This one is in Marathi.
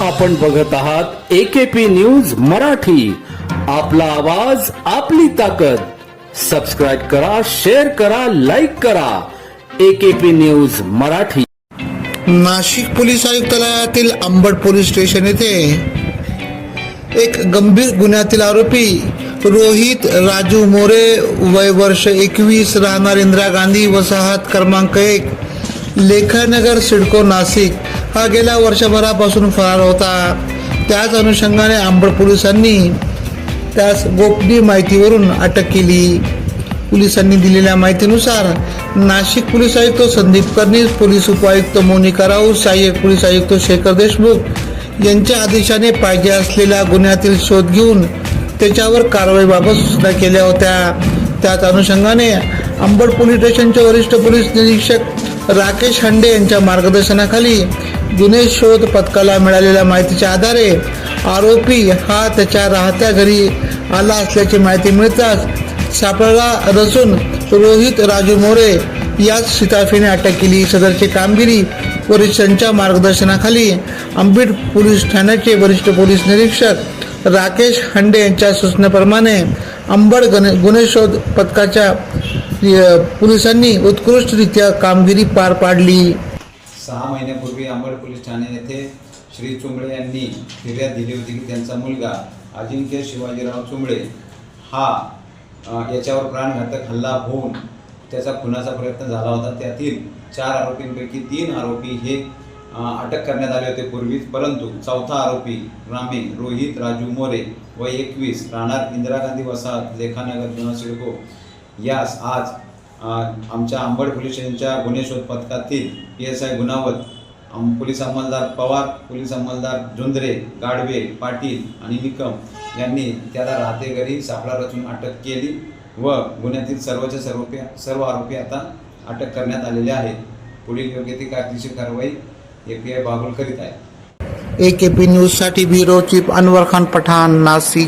आपण बघत आहात एकेपी न्यूज मराठी. आपला आवाज आपली ताकद. सबस्क्राईब करा शेअर करा लाईक करा. AKP news Marathi. Nashik police आयुक्तालयातील Ambad police station येथे एक गंभीर गुन्ह्यातील आरोपी रोहित राजू मोरे वय वर्ष एकवीस राहणार इंदिरा गांधी वसाहत क्रमांक एक लेखानगर सिडको नाशिक. हा गेल्या वर्षभरापासून फरार होता. त्याच अनुषंगाने आंबड पोलिसांनी त्यास गोपनीय माहितीवरून अटक केली. पोलिसांनी दिलेल्या माहितीनुसार नाशिक पोलीस आयुक्त संदीप कर्णिस पोलीस उपायुक्त मोनिका राऊत सहाय्यक पोलीस आयुक्त शेखर देशमुख यांच्या आदेशाने पाहिजे असलेल्या गुन्ह्यातील शोध घेऊन त्याच्यावर कारवाईबाबत सूचना केल्या होत्या. त्याच अनुषंगाने अंबड पोलीस स्टेशनचे वरिष्ठ पोलीस निरीक्षक राकेश हांडे यांच्या मार्गदर्शनाखाली गुन्हे शोध पथकाला मिळालेल्या माहितीच्या आधारे आरोपी हा त्याच्या राहत्या घरी आला असल्याची माहिती मिळताच सापळा रचून रोहित राजू मोरे याच शिताफीने अटक केली. सदरची कामगिरी पोलिसांच्या मार्गदर्शनाखाली अंबीड पोलीस ठाण्याचे वरिष्ठ पोलीस निरीक्षक राकेश हांडे यांच्या सूचनेप्रमाणे अंबड गणे गुन्हे शोध पथकाच्या पोलिसांनी उत्कृष्टरित्या कामगिरी पार पाडली. सहा महिन्यापूर्वी अंबड पोलीस ठाणे येथे श्री चुंबळे यांनी फिर्याद दिली होती की त्यांचा मुलगा अजिंक्य शिवाजीराव चुंबळे हा याच्यावर प्राणघातक हल्ला होऊन त्याचा खुनाचा प्रयत्न झाला होता. त्यातील चार आरोपींपैकी तीन आरोपी हे अटक करण्यात आले होते पूर्वीच. परंतु चौथा आरोपी रामे रोहित राजू मोरे व एकवीस राहणार इंदिरा गांधी वसाहत लेखानगर जुना सिडको यास आज आमच्या आंबड पोलीस स्टेशनच्या गुन्हे शोध पथकातील पी एस आय गुणावत अम- पोलीस अंमलदार पवार पोलीस अंमलदार झुंजरे गाडवे पाटील आणि निकम यांनी त्याला राहते घरी सापळा रचून अटक केली व गुन्ह्यातील सर्वच्या सर्व सर्व आरोपी आता अटक करण्यात आलेले आहेत. पुढील योग्य ती कायदेशीर कारवाई ए पी आय बागुल करीत आहे. ए के पी न्यूजसाठी ब्युरो चीफ अनवर खान पठाण नाशिक.